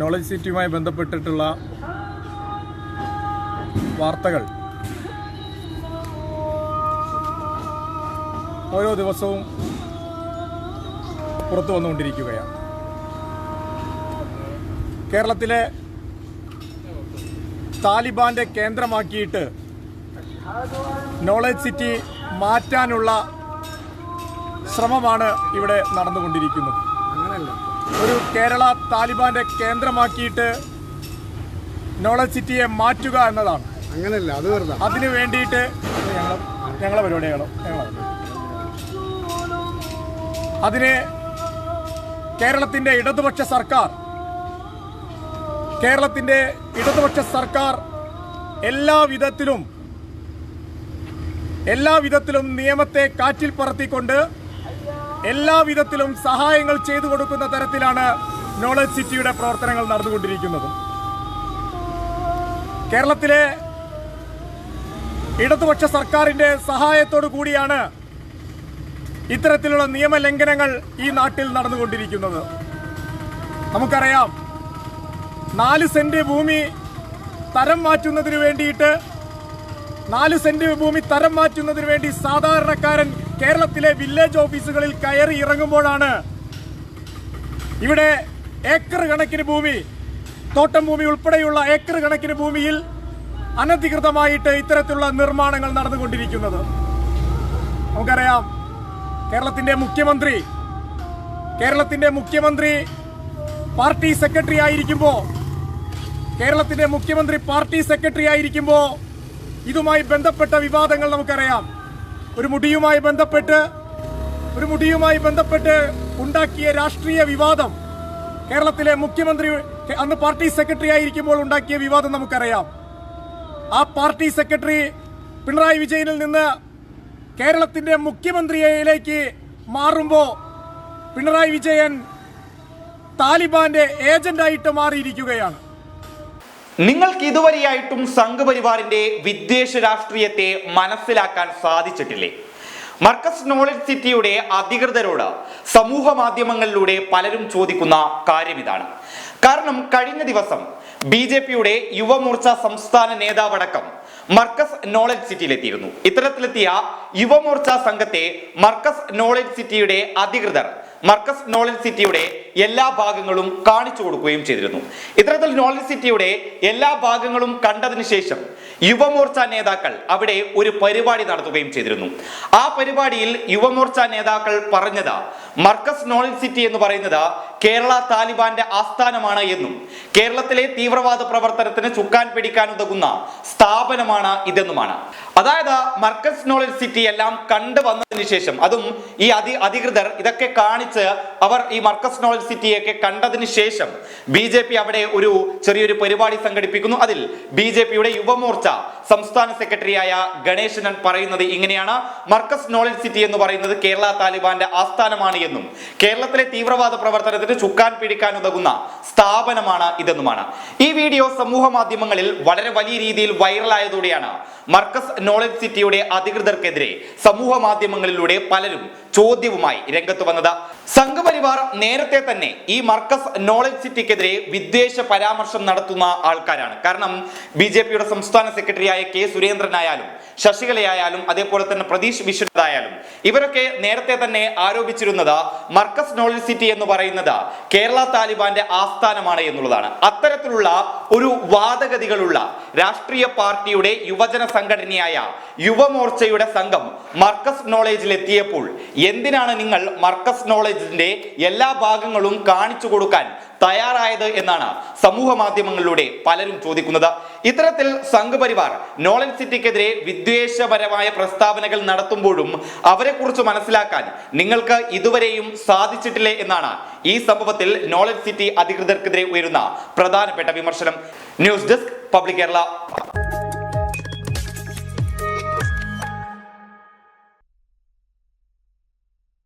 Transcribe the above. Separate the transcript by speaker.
Speaker 1: Knowledge സിറ്റിയുമായി ബന്ധപ്പെട്ടിട്ടുള്ള വാർത്തകൾ. ഓരോ ദിവസവും പുറത്തു വന്നുകൊണ്ടിരിക്കുകയാണ്. കേരളത്തിലെ താലിബാന്റെ കേന്ദ്രമാക്കിയിട്ട് നോളജ് സിറ്റി മാറ്റാനുള്ള ശ്രമമാണ് ഇവിടെ നടന്നുകൊണ്ടിരിക്കുന്നത്.
Speaker 2: അങ്ങനല്ല.
Speaker 1: ഒരു കേരള താലിബാന്റെ കേന്ദ്രമാക്കിയിട്ട് നോളജ് സിറ്റിയെ മാറ്റുക എന്നതാണ്.
Speaker 2: അങ്ങനെയല്ല അത് വെറുതെ.
Speaker 1: അതിനു വേണ്ടിയിട്ട് ഞങ്ങളെ പരിപാടികളോ അതിന് കേരളത്തിന്റെ ഇടതുപക്ഷ സർക്കാർ കേരളത്തിന്റെ ഇടതുപക്ഷ സർക്കാർ എല്ലാ വിധത്തിലും എല്ലാ വിധത്തിലും നിയമത്തെ കാറ്റിൽ പറത്തിക്കൊണ്ട് എല്ലാ വിധത്തിലും സഹായങ്ങൾ ചെയ്തു കൊടുക്കുന്ന തരത്തിലാണ് നോളജ് സിറ്റിയുടെ പ്രവർത്തനങ്ങൾ നടന്നുകൊണ്ടിരിക്കുന്നത്. കേരളത്തിലെ ഇടതുപക്ഷ സർക്കാരിന്റെ സഹായത്തോടു കൂടിയാണ് ഇത്തരത്തിലുള്ള നിയമലംഘനങ്ങൾ ഈ നാട്ടിൽ നടന്നുകൊണ്ടിരിക്കുന്നത്. നമുക്കറിയാം നാല് സെന്റ് ഭൂമി തരം മാറ്റുന്നതിന് വേണ്ടിയിട്ട് നാല് സെന്റ് ഭൂമി തരം മാറ്റുന്നതിന് വേണ്ടി സാധാരണക്കാരൻ കേരളത്തിലെ വില്ലേജ് ഓഫീസുകളിൽ കയറി ഇറങ്ങുമ്പോഴാണ് ഇവിടെ ഏക്കർ കണക്കിന് ഭൂമി തോട്ടം ഭൂമി ഉൾപ്പെടെയുള്ള ഏക്കർ കണക്കിന് ഭൂമിയിൽ അനധികൃതമായിട്ട് ഇത്തരത്തിലുള്ള നിർമ്മാണങ്ങൾ നടന്നുകൊണ്ടിരിക്കുന്നത്. നമുക്കറിയാം കേരളത്തിന്റെ മുഖ്യമന്ത്രി കേരളത്തിന്റെ മുഖ്യമന്ത്രി പാർട്ടി സെക്രട്ടറി ആയിരിക്കുമ്പോൾ കേരളത്തിന്റെ മുഖ്യമന്ത്രി പാർട്ടി സെക്രട്ടറി ആയിരിക്കുമ്പോൾ ഇതുമായി ബന്ധപ്പെട്ട വിവാദങ്ങൾ നമുക്കറിയാം. ഒരു മുടിയുമായി ബന്ധപ്പെട്ട് ഒരു മുടിയുമായി ബന്ധപ്പെട്ട് ഉണ്ടാക്കിയ രാഷ്ട്രീയ വിവാദം കേരളത്തിലെ മുഖ്യമന്ത്രി അന്ന് പാർട്ടി സെക്രട്ടറി ആയിരിക്കുമ്പോൾ ഉണ്ടാക്കിയ വിവാദം നമുക്കറിയാം. ആ പാർട്ടി സെക്രട്ടറി പിണറായി വിജയനിൽ നിന്ന് കേരളത്തിന്റെ മുഖ്യമന്ത്രിയിലേക്ക് മാറുമ്പോൾ പിണറായി വിജയൻ താലിബാന്റെ ഏജന്റായിട്ട് മാറിയിരിക്കുകയാണ്.
Speaker 3: നിങ്ങൾക്ക് ഇതുവരെയായിട്ടും സംഘപരിവാറിന്റെ വിദ്വേഷ രാഷ്ട്രീയത്തെ മനസ്സിലാക്കാൻ സാധിച്ചിട്ടില്ലേ? മർക്കസ് നോളജ് സിറ്റിയുടെ അധികൃതരോട് സമൂഹ മാധ്യമങ്ങളിലൂടെ പലരും ചോദിക്കുന്ന കാര്യം ഇതാണ്. കാരണം കഴിഞ്ഞ ദിവസം ബി ജെ പിയുടെ യുവമോർച്ച സംസ്ഥാന നേതാവടക്കം മർക്കസ് നോളജ് സിറ്റിയിലെത്തിയിരുന്നു ഇത്തരത്തിലെത്തിയ യുവമോർച്ച സംഘത്തെ മർക്കസ് നോളജ് സിറ്റിയുടെ അധികൃതർ മർക്കസ് നോളജ് സിറ്റിയുടെ എല്ലാ ഭാഗങ്ങളും കാണിച്ചു കൊടുക്കുകയും ചെയ്തിരുന്നു. ഇത്തരത്തിൽ നോളജ് സിറ്റിയുടെ എല്ലാ ഭാഗങ്ങളും കണ്ടതിന് ശേഷം യുവമോർച്ച നേതാക്കൾ അവിടെ ഒരു പരിപാടി നടത്തുകയും ചെയ്തിരുന്നു. ആ പരിപാടിയിൽ യുവമോർച്ച നേതാക്കൾ പറഞ്ഞത് മർക്കസ് നോളജ് സിറ്റി എന്ന് പറയുന്നത് കേരള താലിബാന്റെ ആസ്ഥാനമാണ് എന്നും കേരളത്തിലെ തീവ്രവാദ പ്രവർത്തനത്തിന് ചുക്കാൻ പിടിക്കാൻ ഉതകുന്ന സ്ഥാപനമാണ് ഇതെന്നുമാണ്. അതായത് മർക്കസ് നോളജ് സിറ്റി എല്ലാം കണ്ടു വന്നതിന് ശേഷം അതും ഈ അധി അധികൃതർ ഇതൊക്കെ കാണിച്ച് അവർ ഈ മർക്കസ് നോളജ് സിറ്റിയൊക്കെ കണ്ടതിന് ശേഷം ബി ജെ പി അവിടെ ഒരു ചെറിയൊരു പരിപാടി സംഘടിപ്പിക്കുന്നു. അതിൽ ബി ജെ പിയുടെ യുവമോർച്ച സംസ്ഥാന സെക്രട്ടറിയായ ഗണേശനൻ പറയുന്നത് ഇങ്ങനെയാണ്. മർക്കസ് നോളജ് സിറ്റി എന്ന് പറയുന്നത് കേരള താലിബാന്റെ ആസ്ഥാനമാണ് എന്നും കേരളത്തിലെ തീവ്രവാദ പ്രവർത്തനത്തിന് ചുക്കാൻ പിടിക്കാൻ ഉതകുന്ന സ്ഥാപനമാണ് ഇതെന്നുമാണ്. ഈ വീഡിയോ സമൂഹ മാധ്യമങ്ങളിൽ വളരെ വലിയ രീതിയിൽ വൈറലായതോടെയാണ് മർക്കസ് നോളജ് സിറ്റിയുടെ അധികൃതർക്കെതിരെ സമൂഹ മാധ്യമങ്ങളിലൂടെ പലരും ചോദ്യവുമായി രംഗത്ത് വന്നത്. സംഘപരിവാർ നേരത്തെ തന്നെ ഈ മർക്കസ് നോളജ് സിറ്റിക്കെതിരെ വിദ്വേഷ പരാമർശം നടത്തുന്ന ആൾക്കാരാണ്. കാരണം ബി ജെ പിയുടെ സംസ്ഥാന സെക്രട്ടറിയായ കെ സുരേന്ദ്രനായാലും ശശികലയായാലും അതേപോലെ തന്നെ പ്രതീഷ് വിശ്വനായാലും ഇവരൊക്കെ നേരത്തെ തന്നെ ആരോപിച്ചിരുന്നത് മർക്കസ് നോളജ് സിറ്റി എന്ന് പറയുന്നത് കേരള താലിബാന്റെ ആസ്ഥാനമാണ് എന്നുള്ളതാണ്. അത്തരത്തിലുള്ള ഒരു വാദഗതികളുള്ള രാഷ്ട്രീയ പാർട്ടിയുടെ യുവജന സംഘടനയായ യുവമോർച്ചയുടെ സംഘം മർക്കസ് നോളേജിൽ എത്തിയപ്പോൾ എന്തിനാണ് നിങ്ങൾ മർക്കസ് നോളേജിന്റെ എല്ലാ ഭാഗങ്ങളും കാണിച്ചു കൊടുക്കാൻ തയ്യാറായത് എന്നാണ് സമൂഹ മാധ്യമങ്ങളിലൂടെ പലരും ചോദിക്കുന്നത്. ഇത്തരത്തിൽ സംഘപരിവാർ നോളജ് സിറ്റിക്കെതിരെ വിദ്വേഷപരമായ പ്രസ്താവനകൾ നടത്തുമ്പോഴും അവരെക്കുറിച്ച് മനസ്സിലാക്കാൻ നിങ്ങൾക്ക് ഇതുവരെയും സാധിച്ചിട്ടില്ലേ എന്നാണ് ഈ സംഭവത്തിൽ നോളജ് സിറ്റി അധികൃതർക്കെതിരെ ഉയരുന്ന പ്രധാനപ്പെട്ട വിമർശനം. News desk public Kerala.